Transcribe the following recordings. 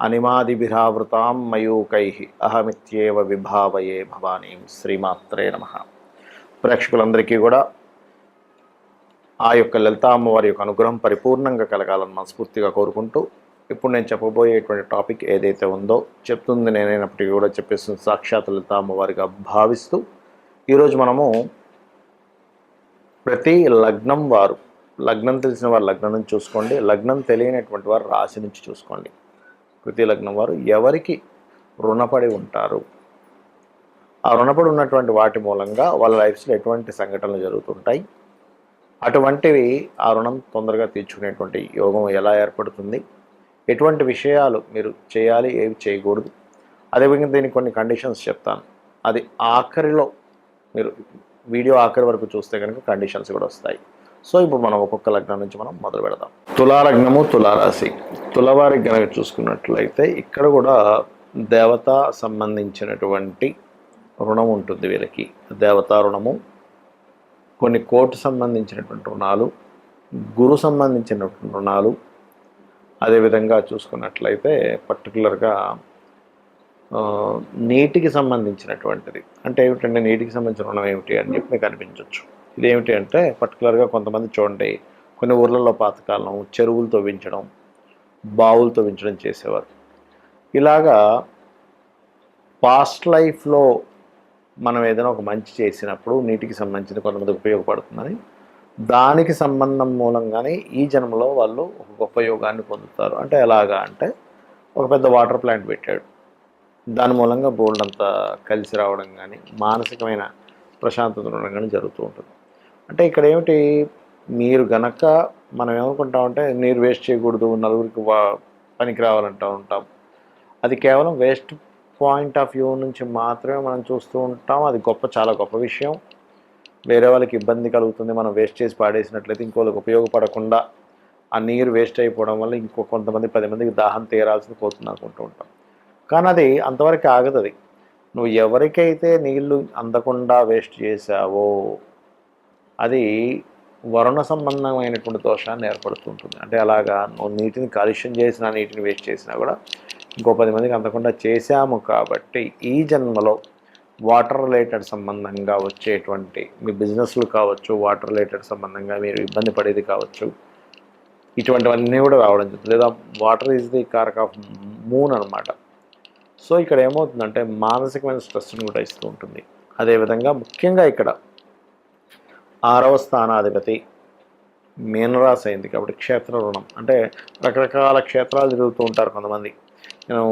అనిమాదిభిరావృతాం మయూకై అహమిత్యేవ విభావయే భవానీ శ్రీమాత్రే నమ. ప్రేక్షకులందరికీ కూడా ఆ యొక్క లలితా అమ్మవారి యొక్క అనుగ్రహం పరిపూర్ణంగా కలగాలని మనస్ఫూర్తిగా కోరుకుంటూ ఇప్పుడు నేను చెప్పబోయేటువంటి టాపిక్ ఏదైతే ఉందో చెప్తుంది నేనైనప్పటికీ కూడా చెప్పేస్తుంది సాక్షాత్ లలితా అమ్మవారిగా భావిస్తూ ఈరోజు మనము ప్రతి లగ్నం వారు లగ్నం తెలిసిన వారు లగ్నం నుంచి చూసుకోండి లగ్నం తెలియనటువంటి వారు రాశి నుంచి చూసుకోండి. ప్రతి లగ్నం వారు ఎవరికి రుణపడి ఉంటారు? ఆ రుణపడి ఉన్నటువంటి వాటి మూలంగా వాళ్ళ లైఫ్స్లో ఎటువంటి సంఘటనలు జరుగుతుంటాయి? అటువంటివి ఆ రుణం తొందరగా తీర్చుకునేటువంటి యోగం ఎలా ఏర్పడుతుంది? ఎటువంటి విషయాలు మీరు చేయాలి ఏవి చేయకూడదు? అదేవిధంగా దీనికి కొన్ని కండిషన్స్ చెప్తాను. అది ఆఖరిలో మీరు వీడియో ఆఖరి వరకు చూస్తే కనుక కండిషన్స్ కూడా వస్తాయి. సో ఇప్పుడు మనం ఒక్కొక్క లగ్నం నుంచి మనం మొదలు పెడదాం. తులాలగ్నము తులారాశి. తులవారికి కనుక చూసుకున్నట్లయితే ఇక్కడ కూడా దేవత సంబంధించినటువంటి రుణం ఉంటుంది వీళ్ళకి దేవతా రుణము కొన్ని కోర్టు సంబంధించినటువంటి రుణాలు గురు సంబంధించినటువంటి రుణాలు. అదేవిధంగా చూసుకున్నట్లయితే పర్టికులర్గా నీటికి సంబంధించినటువంటిది. అంటే ఏమిటంటే నీటికి సంబంధించిన రుణం ఏమిటి అని చెప్పి మీకు అనిపించవచ్చు ఇదేమిటి అంటే పర్టికులర్గా కొంతమంది చూడండి కొన్ని ఊర్లలో పాతకాలం చెరువులు తవ్వించడం బావులు తవ్వించడం చేసేవారు. ఇలాగా పాస్ట్ లైఫ్లో మనం ఏదైనా ఒక మంచి చేసినప్పుడు నీటికి సంబంధించిన కొంతమంది ఉపయోగపడుతుందని దానికి సంబంధం మూలంగానే ఈ జన్మలో వాళ్ళు ఒక గొప్ప యోగాన్ని పొందుతారు. అంటే ఎలాగా అంటే ఒక పెద్ద వాటర్ ప్లాంట్ పెట్టాడు. దాని మూలంగా బోల్డ్ అంతా కలిసి రావడం కానీ మానసికమైన ప్రశాంతత ఉండడం కానీ జరుగుతూ ఉంటుంది. అంటే ఇక్కడ ఏమిటి? మీరు గనక మనం ఏమనుకుంటామంటే నీరు వేస్ట్ చేయకూడదు నలుగురికి వా పనికి రావాలంటూ ఉంటాం. అది కేవలం వేస్ట్ పాయింట్ ఆఫ్ వ్యూ నుంచి మాత్రమే మనం చూస్తూ ఉంటాం. అది గొప్ప చాలా గొప్ప విషయం. వేరే వాళ్ళకి ఇబ్బంది కలుగుతుంది మనం వేస్ట్ చేసి పాడేసినట్లయితే ఇంకోళ్ళకి ఉపయోగపడకుండా ఆ నీరు వేస్ట్ అయిపోవడం వల్ల ఇంకో కొంతమంది పది మందికి దాహం తీరాల్సింది పోతుంది అనుకుంటూ ఉంటాం. కానీ అది అంతవరకు ఆగదు అది నువ్వు ఎవరికైతే నీళ్ళు అందకుండా వేస్ట్ చేసావో అది వరుణ సంబంధమైనటువంటి దోషాన్ని ఏర్పడుతుంటుంది. అంటే అలాగా నువ్వు నీటిని కాలుష్యం చేసినా నీటిని వేస్ట్ చేసినా కూడా ఇంకో పది మందికి అందకుండా చేశాము కాబట్టి ఈ జన్మలో వాటర్ రిలేటెడ్ సంబంధంగా వచ్చేటువంటి మీ బిజినెస్లు కావచ్చు వాటర్ రిలేటెడ్ సంబంధంగా మీరు ఇబ్బంది పడేది కావచ్చు ఇటువంటివన్నీ కూడా రావడం జరుగుతుంది. లేదా వాటర్ ఈజ్ ది కారక్ ఆఫ్ మూన్ అనమాట సో ఇక్కడ ఏమవుతుందంటే మానసికమైన స్ట్రెస్ని కూడా ఇస్తూ ఉంటుంది. అదేవిధంగా ముఖ్యంగా ఇక్కడ ఆరవ స్థానాధిపతి మీనరాశి అయింది కాబట్టి క్షేత్ర రుణం. అంటే రకరకాల క్షేత్రాలు తిరుగుతూ ఉంటారు కొంతమంది. నేను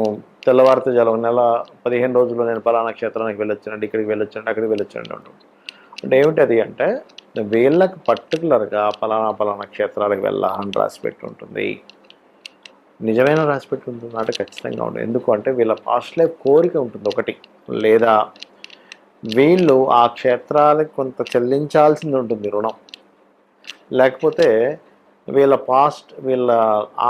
తెల్లవారితే జలం నెల పదిహేను రోజుల్లో నేను పలానా క్షేత్రానికి వెళ్ళొచ్చానండి ఇక్కడికి వెళ్ళొచ్చండి అక్కడికి వెళ్ళొచ్చండి అంటాం. అంటే ఏమిటి అది అంటే వీళ్ళకి పర్టికులర్గా పలానా పలానా క్షేత్రాలకు వెళ్ళాలని రాసి పెట్టి ఉంటుంది నిజమైన రాసిపెట్టి పెట్టి ఖచ్చితంగా ఉంటుంది ఎందుకు అంటే వీళ్ళ పాస్ట్ లైఫ్ కోరిక ఉంటుంది ఒకటి. లేదా వీళ్ళు ఆ క్షేత్రాలకు కొంత చెల్లించాల్సింది ఉంటుంది రుణం. లేకపోతే వీళ్ళ పాస్ట్ వీళ్ళ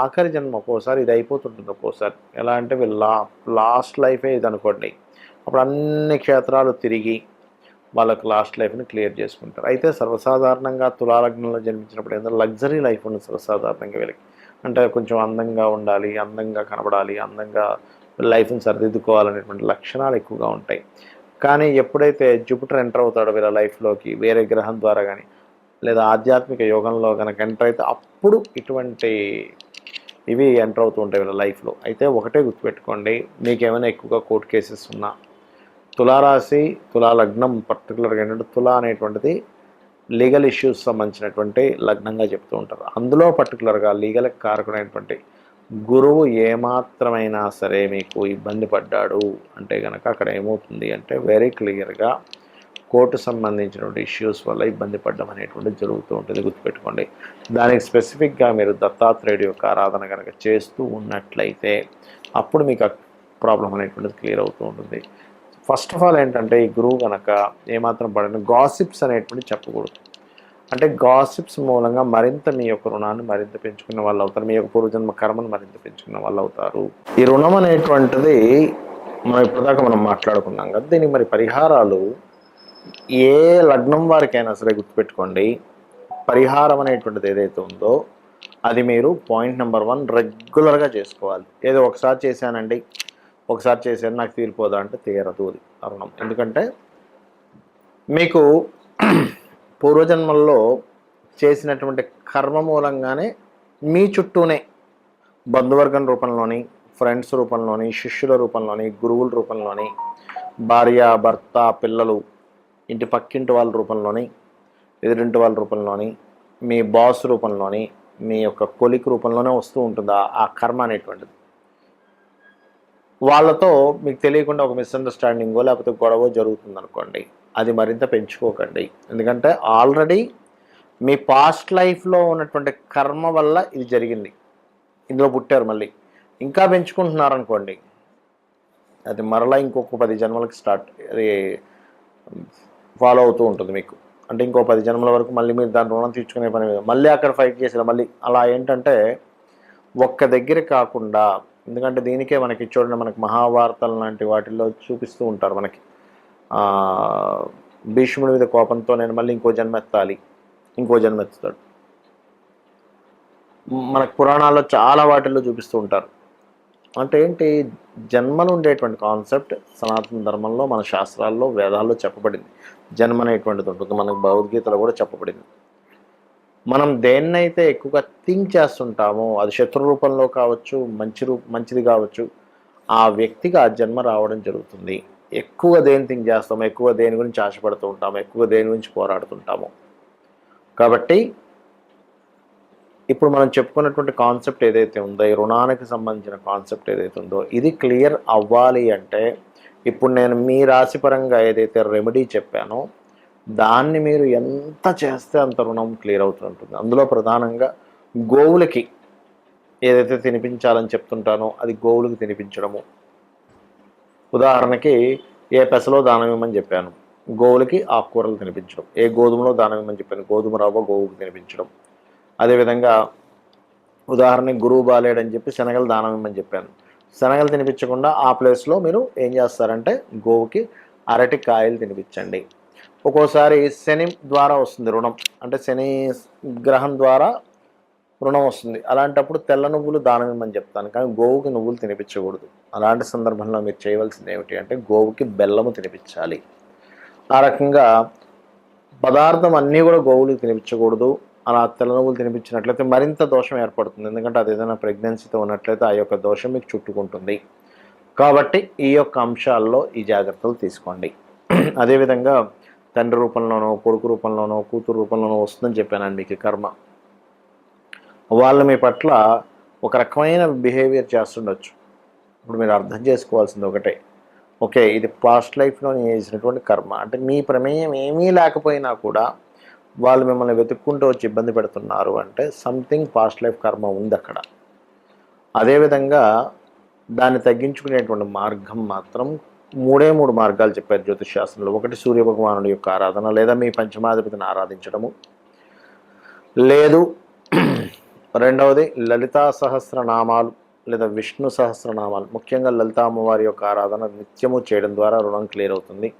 ఆఖరి జన్మ ఒక్కోసారి ఇది అయిపోతుంటుంది ఒక్కోసారి. ఎలా అంటే వీళ్ళ లా లాస్ట్ లైఫే ఇది అనుకోండి అప్పుడు అన్ని క్షేత్రాలు తిరిగి వాళ్ళకి లాస్ట్ లైఫ్ని క్లియర్ చేసుకుంటారు. అయితే సర్వసాధారణంగా తులాలగ్నంలో జన్మించినప్పుడు ఏంటంటే లగ్జరీ లైఫ్ ఉంది సర్వసాధారణంగా వీళ్ళకి. అంటే కొంచెం అందంగా ఉండాలి అందంగా కనబడాలి అందంగా లైఫ్ని సరిదిద్దుకోవాలనేటువంటి లక్షణాలు ఎక్కువగా ఉంటాయి. కానీ ఎప్పుడైతే జూపిటర్ ఎంటర్ అవుతాడో వీళ్ళ లైఫ్లోకి వేరే గ్రహం ద్వారా కానీ లేదా ఆధ్యాత్మిక యోగంలో కనుక ఎంటర్ అయితే అప్పుడు ఇటువంటి ఇవి ఎంటర్ అవుతూ ఉంటాయి వీళ్ళ లైఫ్లో. అయితే ఒకటే గుర్తుపెట్టుకోండి మీకు ఏమైనా ఎక్కువగా కోర్టు కేసెస్ ఉన్నా తులారాశి తులా లగ్నం పర్టికులర్గా ఏంటంటే తులా అనేటువంటిది లీగల్ ఇష్యూస్ సంబంధించినటువంటి లగ్నంగా చెప్తూ ఉంటారు. అందులో పర్టికులర్గా లీగల్ కారకుడైనటువంటి గురువు ఏమాత్రమైనా సరే మీకు ఇబ్బంది పడ్డాడు అంటే కనుక అక్కడ ఏమవుతుంది అంటే వెరీ క్లియర్గా కోర్టు సంబంధించినటువంటి ఇష్యూస్ వల్ల ఇబ్బంది పడడం అనేటువంటిది జరుగుతూ ఉంటుంది. గుర్తుపెట్టుకోండి. దానికి స్పెసిఫిక్గా మీరు దత్తాత్రేయుడి యొక్క ఆరాధన కనుక చేస్తూ ఉన్నట్లయితే అప్పుడు మీకు ఆ ప్రాబ్లం అనేటువంటిది క్లియర్ అవుతూ ఉంటుంది. ఫస్ట్ ఆఫ్ ఆల్ ఏంటంటే ఈ గురువు కనుక ఏమాత్రం పడిన గాసిప్స్ అనేటువంటి చెప్పకూడదు. అంటే గాసిప్స్ మూలంగా మరింత మీ యొక్క రుణాన్ని మరింత పెంచుకున్న వాళ్ళు అవుతారు మీ యొక్క పూర్వజన్మ కర్మను మరింత పెంచుకున్న వాళ్ళు అవుతారు ఈ రుణం అనేటువంటిది మనం ఇప్పటిదాకా మనం మాట్లాడుకున్నాం కదా దీనికి మరి పరిహారాలు ఏ లగ్నం వారికైనా సరే గుర్తుపెట్టుకోండి. పరిహారం అనేటువంటిది ఏదైతే ఉందో అది మీరు పాయింట్ నెంబర్ వన్ రెగ్యులర్గా చేసుకోవాలి. ఏదో ఒకసారి చేశానండి ఒకసారి చేశాను నాకు తీరిపోదా అంటే తీరదు అది అరుణం ఎందుకంటే మీకు పూర్వజన్మల్లో చేసినటువంటి కర్మ మూలంగానే మీ చుట్టూనే బంధువర్గం రూపంలోని ఫ్రెండ్స్ రూపంలోని శిష్యుల రూపంలోని గురువుల రూపంలోని భార్య భర్త పిల్లలు ఇంటి పక్కింటి వాళ్ళ రూపంలోని ఎదురింటి వాళ్ళ రూపంలోని మీ బాస్ రూపంలోని మీ యొక్క కొలిక్ రూపంలోనే వస్తూ ఉంటుంది? ఆ కర్మ అనేటువంటిది. వాళ్ళతో మీకు తెలియకుండా ఒక మిస్అండర్స్టాండింగో లేకపోతే గొడవ జరుగుతుంది అనుకోండి అది మరింత పెంచుకోకండి. ఎందుకంటే ఆల్రెడీ మీ పాస్ట్ లైఫ్లో ఉన్నటువంటి కర్మ వల్ల ఇది జరిగింది. ఇందులో పుట్టారు మళ్ళీ. ఇంకా పెంచుకుంటున్నారు అనుకోండి అది మరలా ఇంకొక పది జన్మలకు స్టార్ట్ అది ఫాలో అవుతూ ఉంటుంది మీకు. అంటే ఇంకో పది జన్మల వరకు మళ్ళీ మీరు దాని రుణం తీర్చుకునే పని మీద మళ్ళీ అక్కడ ఫైట్ చేసిన మళ్ళీ అలా ఏంటంటే ఒక్క దగ్గర కాకుండా ఎందుకంటే దీనికే మనకి చూడండి మనకి మహాభారతం లాంటి వాటిల్లో చూపిస్తూ ఉంటారు మనకి. భీష్ముడి మీద కోపంతో నేను మళ్ళీ ఇంకో జన్మ ఎత్తాలి ఇంకో జన్మెత్తుతాడు మనకు పురాణాల్లో చాలా వాటిల్లో చూపిస్తూ ఉంటారు. అంటే ఏంటి జన్మలు ఉండేటువంటి కాన్సెప్ట్ సనాతన ధర్మంలో మన శాస్త్రాల్లో వేదాల్లో చెప్పబడింది. జన్మ అనేటువంటిది ఉంటుంది. మనకు భగవద్గీతలో కూడా చెప్పబడింది. మనం దేన్నైతే ఎక్కువగా థింక్ చేస్తుంటామో అది శత్రు రూపంలో కావచ్చు మంచి రూ మంచిది కావచ్చు ఆ వ్యక్తికి ఆ జన్మ రావడం జరుగుతుంది. ఎక్కువ దేని థింక్ చేస్తాము ఎక్కువ దేని గురించి ఆశపడుతూ ఉంటాము ఎక్కువ దేని గురించి పోరాడుతుంటాము. కాబట్టి ఇప్పుడు మనం చెప్పుకున్నటువంటి కాన్సెప్ట్ ఏదైతే ఉందో ఈ రుణానికి సంబంధించిన కాన్సెప్ట్ ఏదైతే ఉందో ఇది క్లియర్ అవ్వాలి అంటే ఇప్పుడు నేను మీ రాశిపరంగా ఏదైతే రెమెడీ చెప్పానో దాన్ని మీరు ఎంత చేస్తే అంత రుణం క్లియర్ అవుతుంటుంది. అందులో ప్రధానంగా గోవులకి ఏదైతే తినిపించాలని చెప్తుంటానో అది గోవులకు తినిపించడము. ఉదాహరణకి ఏ పెసలో దానం ఇవ్వమని చెప్పాను. గోవులకి ఆకుకూరలు తినిపించడం. ఏ గోధుమలో దానం ఇవ్వమని చెప్పాను. గోధుమ రవ్వ గోవుకి తినిపించడం. అదేవిధంగా ఉదాహరణకి గురువు బాలేడని చెప్పి శనగలు దానం ఇవ్వమని చెప్పాను. శనగలు తినిపించకుండా ఆ ప్లేస్లో మీరు ఏం చేస్తారంటే గోవుకి అరటి కాయలు తినిపించండి. ఒక్కోసారి శని ద్వారా వస్తుంది రుణం. అంటే శని గ్రహం ద్వారా రుణం వస్తుంది. అలాంటప్పుడు తెల్ల నువ్వులు దానం ఇవ్వమని చెప్తాను. కానీ గోవుకి నువ్వులు తినిపించకూడదు. అలాంటి సందర్భంలో మీరు చేయవలసింది ఏమిటి అంటే గోవుకి బెల్లము తినిపించాలి. ఆ రకంగా పదార్థం అన్నీ కూడా గోవులకు తినిపించకూడదు. అలా తెల్ల నువ్వులు తినిపించినట్లయితే మరింత దోషం ఏర్పడుతుంది. ఎందుకంటే అది ఏదైనా ప్రెగ్నెన్సీతో ఉన్నట్లయితే ఆ యొక్క దోషం మీకు చుట్టుకుంటుంది. కాబట్టి ఈ యొక్క అంశాల్లో ఈ జాగ్రత్తలు తీసుకోండి. అదేవిధంగా తండ్రి రూపంలోనో కొడుకు రూపంలోనో కూతురు రూపంలోనో వస్తుందని చెప్పానండి మీకు కర్మ. వాళ్ళు మీ పట్ల ఒక రకమైన బిహేవియర్ చేస్తుండొచ్చు. ఇప్పుడు మీరు అర్థం చేసుకోవాల్సింది ఒకటే. ఓకే ఇది పాస్ట్ లైఫ్లో నేను చేసినటువంటి కర్మ. అంటే మీ ప్రమేయం ఏమీ లేకపోయినా కూడా వాళ్ళు మిమ్మల్ని వెతుక్కుంటూ వచ్చి ఇబ్బంది పెడుతున్నారు అంటే సంథింగ్ పాస్ట్ లైఫ్ కర్మ ఉంది అక్కడ. అదేవిధంగా దాన్ని తగ్గించుకునేటువంటి మార్గం మాత్రం మూడే మూడు మార్గాలు చెప్పారు జ్యోతిష్ శాస్త్రంలో. ఒకటి సూర్య భగవానుడి యొక్క ఆరాధన లేదా మీ పంచమాధిపతిని ఆరాధించడము. లేదు రెండవది లలితా సహస్రనామాలు లేదా విష్ణు సహస్రనామాలు. ముఖ్యంగా లలితా అమ్మవారి యొక్క ఆరాధన నిత్యము చేయడం ద్వారా రుణం క్లియర్ అవుతుంది.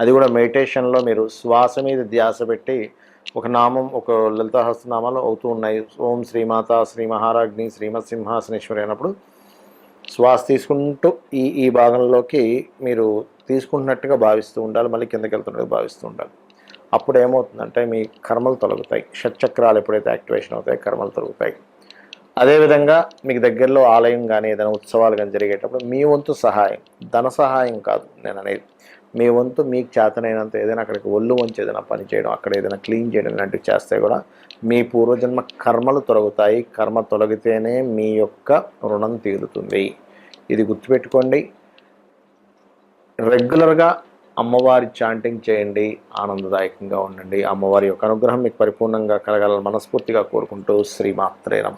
అది కూడా మెడిటేషన్లో మీరు శ్వాస మీద ధ్యాస పెట్టి ఒక నామం ఒక లలితాహస్రనామాలు అవుతూ ఉన్నాయి. ఓం శ్రీమాత శ్రీ మహారాజ్ని శ్రీమత్ సింహాసనేశ్వరి అయినప్పుడు శ్వాస తీసుకుంటూ ఈ ఈ భాగంలోకి మీరు తీసుకుంటున్నట్టుగా భావిస్తూ ఉండాలి మళ్ళీ కిందకి వెళ్తున్నట్టుగా భావిస్తూ ఉండాలి. అప్పుడు ఏమవుతుందంటే మీ కర్మలు తొలగుతాయి. షట్చక్రాలు ఎప్పుడైతే యాక్టివేషన్ అవుతాయి కర్మలు తొలగుతాయి. అదేవిధంగా మీకు దగ్గరలో ఆలయం కానీ ఏదైనా ఉత్సవాలు కానీ జరిగేటప్పుడు మీ వంతు సహాయం ధన సహాయం కాదు నేను అనేది. మీ వంతు మీకు చేతనైనంత ఏదైనా అక్కడికి ఒళ్ళు వంచి ఏదైనా పని చేయడం అక్కడ ఏదైనా క్లీన్ చేయడం ఇలాంటివి చేస్తే కూడా మీ పూర్వజన్మ కర్మలు తొలగుతాయి. కర్మ తొలగితేనే మీ యొక్క రుణం తీరుతుంది. ఇది గుర్తుపెట్టుకోండి. రెగ్యులర్గా అమ్మవారి చాంటింగ్ చేయండి. ఆనందదాయకంగా ఉండండి. అమ్మవారి యొక్క అనుగ్రహం మీకు పరిపూర్ణంగా కలగాలని మనస్ఫూర్తిగా కోరుకుంటూ శ్రీమాత్రే నమ.